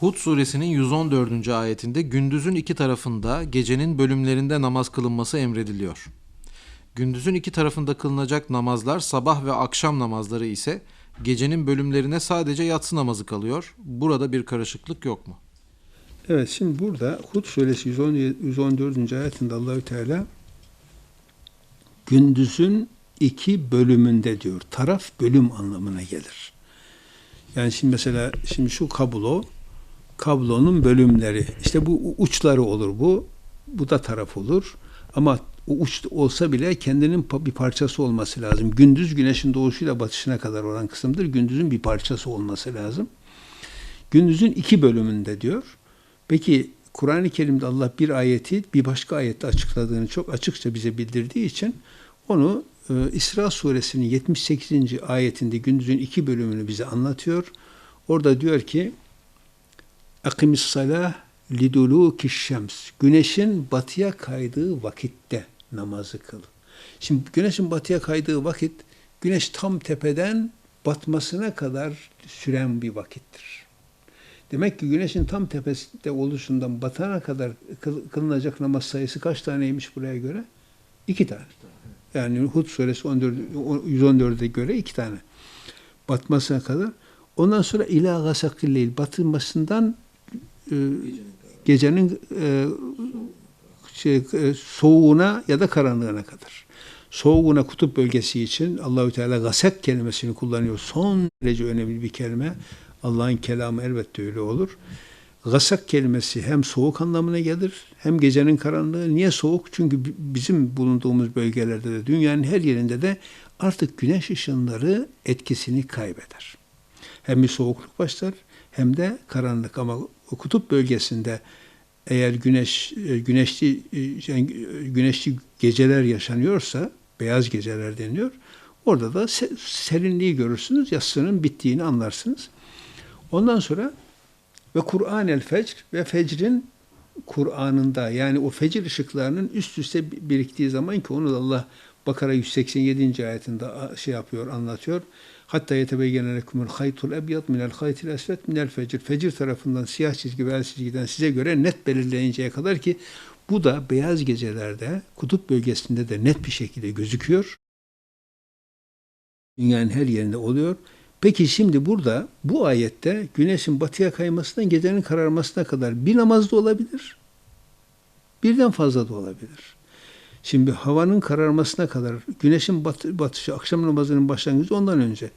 Hud suresinin 114. ayetinde gündüzün iki tarafında gecenin bölümlerinde namaz kılınması emrediliyor. Gündüzün iki tarafında kılınacak namazlar sabah ve akşam namazları ise gecenin bölümlerine sadece yatsı namazı kalıyor. Burada bir karışıklık yok mu? Evet şimdi burada Hud suresi 110 114. ayetinde Allahü Teala gündüzün iki bölümünde diyor. Taraf bölüm anlamına gelir. Yani şimdi mesela şimdi şu kablo kablonun bölümleri işte bu uçları olur bu. Bu da taraf olur. Ama o uç olsa bile kendinin bir parçası olması lazım. Gündüz güneşin doğuşuyla batışına kadar olan kısımdır. Gündüzün bir parçası olması lazım. Gündüzün iki bölümünde diyor. Peki Kur'an-ı Kerim'de Allah bir ayeti bir başka ayette açıkladığını çok açıkça bize bildirdiği için onu e, İsra suresinin 78. ayetinde gündüzün iki bölümünü bize anlatıyor. Orada diyor ki Akimis salah liduluki şems. Güneşin batıya kaydığı vakitte namazı kıl. Şimdi güneşin batıya kaydığı vakit güneş tam tepeden batmasına kadar süren bir vakittir. Demek ki güneşin tam tepesinde oluşundan batana kadar kılınacak namaz sayısı kaç taneymiş buraya göre? İki tane. Yani Hud suresi 14, 114'e göre iki tane. Batmasına kadar. Ondan sonra ila gasakilleyl batılmasından e, gecenin e, şey, e, soğuğuna ya da karanlığına kadar. Soğuğuna kutup bölgesi için Allahü Teala gasak kelimesini kullanıyor. Son derece önemli bir kelime. Allah'ın kelamı elbette öyle olur. Gasak kelimesi hem soğuk anlamına gelir hem gecenin karanlığı. Niye soğuk? Çünkü bizim bulunduğumuz bölgelerde de dünyanın her yerinde de artık güneş ışınları etkisini kaybeder. Hem bir soğukluk başlar hem de karanlık ama kutup bölgesinde eğer güneş e, güneşli yani e, güneşli geceler yaşanıyorsa beyaz geceler deniyor. Orada da serinliği görürsünüz. Yatsının bittiğini anlarsınız. Ondan sonra ve Kur'an el fecr ve fecrin Kur'an'ında yani o fecir ışıklarının üst üste biriktiği zaman ki onu da Allah Bakara 187. ayetinde şey yapıyor, anlatıyor. Hatta yetebeyyene lekumul haytul ebyad minel haytil esvet minel fecir. Fecir tarafından siyah çizgi beyaz çizgiden size göre net belirleyinceye kadar ki bu da beyaz gecelerde kutup bölgesinde de net bir şekilde gözüküyor. Dünyanın her yerinde oluyor. Peki şimdi burada bu ayette güneşin batıya kaymasından gecenin kararmasına kadar bir namazda olabilir. Birden fazla da olabilir. Şimdi havanın kararmasına kadar güneşin batı, batışı, akşam namazının başlangıcı ondan önce.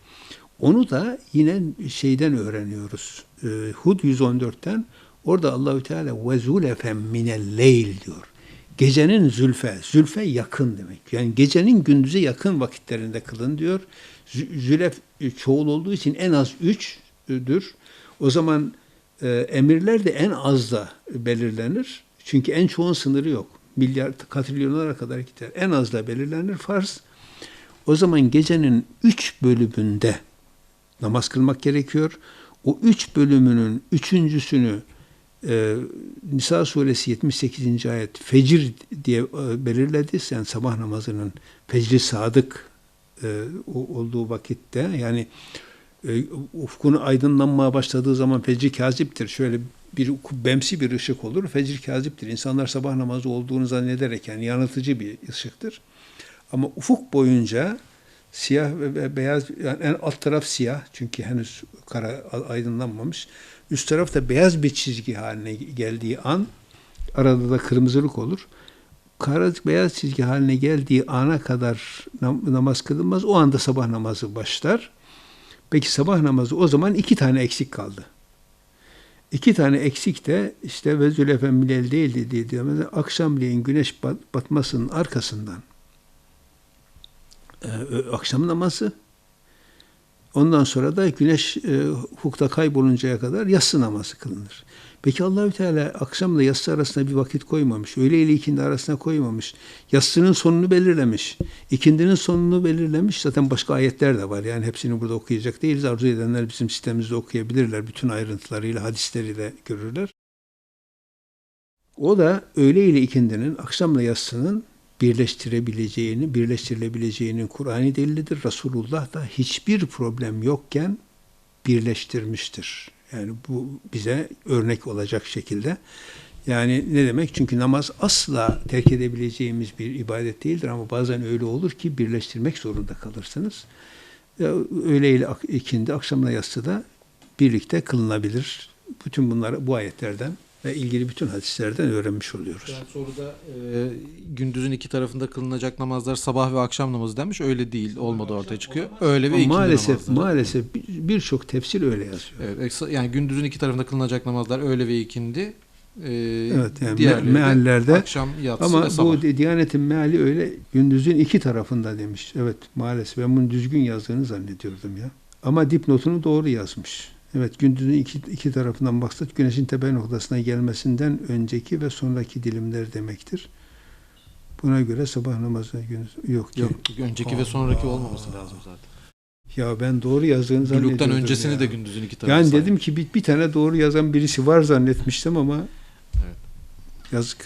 Onu da yine şeyden öğreniyoruz. E, Hud 114'ten orada Allahü Teala ve zulefen minel leyl diyor. Gecenin zülfe, zülfe yakın demek. Yani gecenin gündüze yakın vakitlerinde kılın diyor. Zülef e, çoğul olduğu için en az üçtür. O zaman e, emirler de en az da belirlenir. Çünkü en çoğun sınırı yok milyar katrilyonlara kadar gider. En az da belirlenir farz. O zaman gecenin üç bölümünde namaz kılmak gerekiyor. O üç bölümünün üçüncüsünü e, Nisa suresi 78. ayet fecir diye e, belirledi. Yani sabah namazının fecri sadık e, olduğu vakitte yani e, ufkun aydınlanmaya başladığı zaman fecri kaziptir. Şöyle bir bemsi bir ışık olur. Fecir kaziptir. İnsanlar sabah namazı olduğunu zannederek yani yanıltıcı bir ışıktır. Ama ufuk boyunca siyah ve beyaz yani en alt taraf siyah çünkü henüz kara aydınlanmamış. Üst taraf da beyaz bir çizgi haline geldiği an arada da kırmızılık olur. Kara beyaz çizgi haline geldiği ana kadar namaz kılınmaz. O anda sabah namazı başlar. Peki sabah namazı o zaman iki tane eksik kaldı. İki tane eksik de işte ve zülefen milel değildi diye diyor. Mesela akşamleyin güneş bat, batmasının arkasından e, akşam namazı ondan sonra da güneş e, hukukta kayboluncaya kadar yatsı namazı kılınır. Peki Allahü Teala akşamla yatsı arasında bir vakit koymamış. Öğle ile ikindi arasına koymamış. Yatsının sonunu belirlemiş. İkindinin sonunu belirlemiş. Zaten başka ayetler de var. Yani hepsini burada okuyacak değiliz. Arzu edenler bizim sitemimizde okuyabilirler. Bütün ayrıntılarıyla, hadisleriyle görürler. O da öğle ile ikindinin, akşamla yatsının birleştirebileceğini, birleştirilebileceğinin Kur'an'ı delilidir. Resulullah da hiçbir problem yokken birleştirmiştir. Yani bu bize örnek olacak şekilde. Yani ne demek? Çünkü namaz asla terk edebileceğimiz bir ibadet değildir ama bazen öyle olur ki birleştirmek zorunda kalırsınız. Öğle ile ikindi, akşamla yatsı da birlikte kılınabilir. Bütün bunları bu ayetlerden ve ilgili bütün hadislerden öğrenmiş oluyoruz. Yani soruda e, gündüzün iki tarafında kılınacak namazlar sabah ve akşam namazı demiş. Öyle değil. Olmadı ortaya çıkıyor. Öyle ve Ama ikindi maalesef namazları. maalesef bir- birçok tefsir öyle yazıyor. Evet, eksa- yani gündüzün iki tarafında kılınacak namazlar öğle ve ikindi. E, Evet, yani de meallerde akşam yatsı Ama ve sabah. bu Di- Diyanet'in meali öyle gündüzün iki tarafında demiş. Evet maalesef ben bunu düzgün yazdığını zannediyordum ya. Ama dipnotunu doğru yazmış. Evet gündüzün iki, iki tarafından maksat güneşin tepe noktasına gelmesinden önceki ve sonraki dilimler demektir. Buna göre sabah namazı gündüz yok ki. Yok, önceki ve sonraki olmaması lazım zaten. Ya ben doğru yazdığını zannediyordum. Buluktan öncesini ya. de gündüzün iki tarafı. Yani dedim ki bir, bir tane doğru yazan birisi var zannetmiştim ama Evet. yazık.